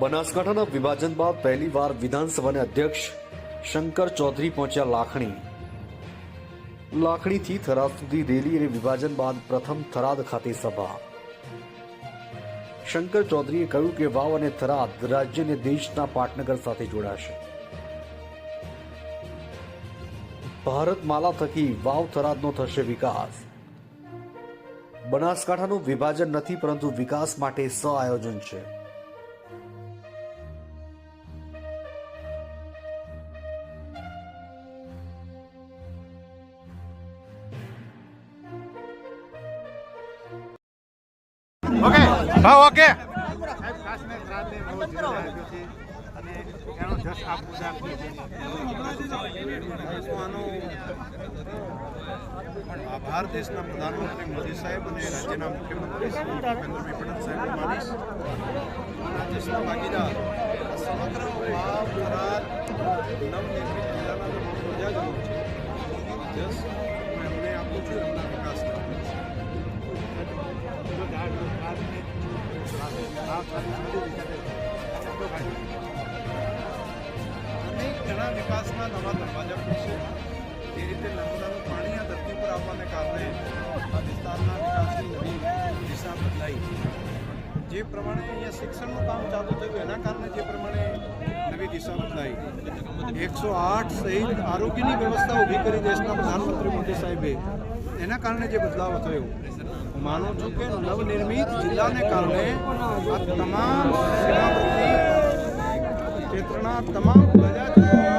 બનાસકાંઠાના વિભાજન બાદ પહેલીવાર વિધાનસભાના અધ્યક્ષ શંકર ચૌધરી પહોંચ્યા લાખણી. લાખણીથી થરાદ સુધી રેલી અને વિભાજન બાદ પ્રથમ થરાદ ખાતે સભા. શંકર ચૌધરીએ કહ્યું કે વાવ અને થરાદ રાજ્ય અને દેશના પાટનગર સાથે જોડાશે. ભારત માલા થકી વાવ થરાદનો થશે વિકાસ. બનાસકાંઠાનું વિભાજન નથી, પરંતુ વિકાસ માટે સ આયોજન છે. ઓકે. હા ઓકે. આભાર દેશના પ્રધાનમંત્રી મોદી સાહેબ અને રાજ્યના મુખ્યમંત્રી શ્રી ભૂપેન્દ્રભાઈ પટેલ સાહેબને માનીશ દેશના ભાગીદાર સમગ્ર વાવ નવનિર્મિત જિલ્લાના તમામ પ્રજાજનો છે. જસ ઘણા વિકાસના નવા દરવાજા ખુલશે જે રીતે નર્મદાનું પાણી આ ધરતી પર આવવાને કારણે આ વિસ્તારના વિકાસની નવી દિશા બદલાઈ જે પ્રમાણે અહીંયા શિક્ષણનું કામ ચાલુ થયું એના કારણે જે પ્રમાણે નવી દિશા બદલાઈ એકસો આઠ સહિત આરોગ્યની વ્યવસ્થા ઊભી કરી દેશના પ્રધાનમંત્રી મોદી સાહેબે. એના કારણે જે બદલાવ થયો હું માનું છું કે નવનિર્મિત જિલ્લાને કારણે આ તમામ સીમાવર્તી ક્ષેત્રના તમામ પ્રજાજનો